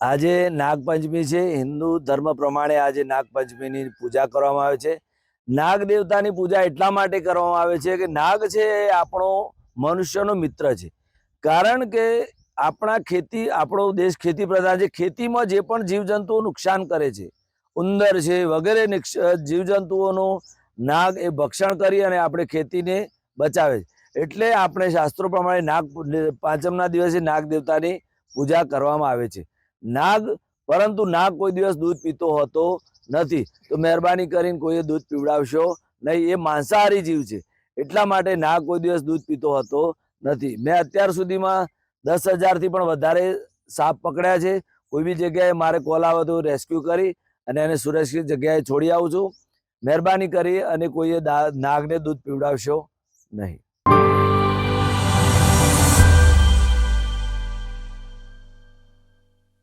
આજે નાગપંચમી છે. હિન્દુ ધર્મ પ્રમાણે આજે નાગપંચમીની પૂજા કરવામાં આવે છે. નાગ દેવતાની પૂજા એટલા માટે કરવામાં આવે છે કે નાગ છે એ આપણો મનુષ્યનો મિત્ર છે. કારણ કે આપણા ખેતી, આપણો દેશ ખેતી પ્રધાન છે. ખેતીમાં જે પણ જીવજંતુઓ નુકસાન કરે છે, ઉંદર છે વગેરે જીવજંતુઓનું નાગ એ ભક્ષણ કરી અને આપણે ખેતીને બચાવે છે. એટલે આપણે શાસ્ત્રો પ્રમાણે નાગ, પાંચમના દિવસે નાગ દેવતાની પૂજા કરવામાં આવે છે. નાગ, પરંતુ નાગ કોઈ દિવસ દૂધ પીતો હોતો નથી. તો મહેરબાની કરીને કોઈએ દૂધ પીવડાવશો નહીં, એ માંસાહારી જીવ છે. એટલા માટે નાગ કોઈ દિવસ દૂધ પીતો હતો નથી. મેં અત્યાર સુધીમાં દસ હજારથી પણ વધારે સાપ પકડ્યા છે. કોઈ બી જગ્યાએ મારે કોલ આવે તો રેસ્ક્યુ કરી અને એને સુરક્ષિત જગ્યાએ છોડી આવું છું. મહેરબાની કરી અને કોઈએ નાગને દૂધ પીવડાવશો નહીં.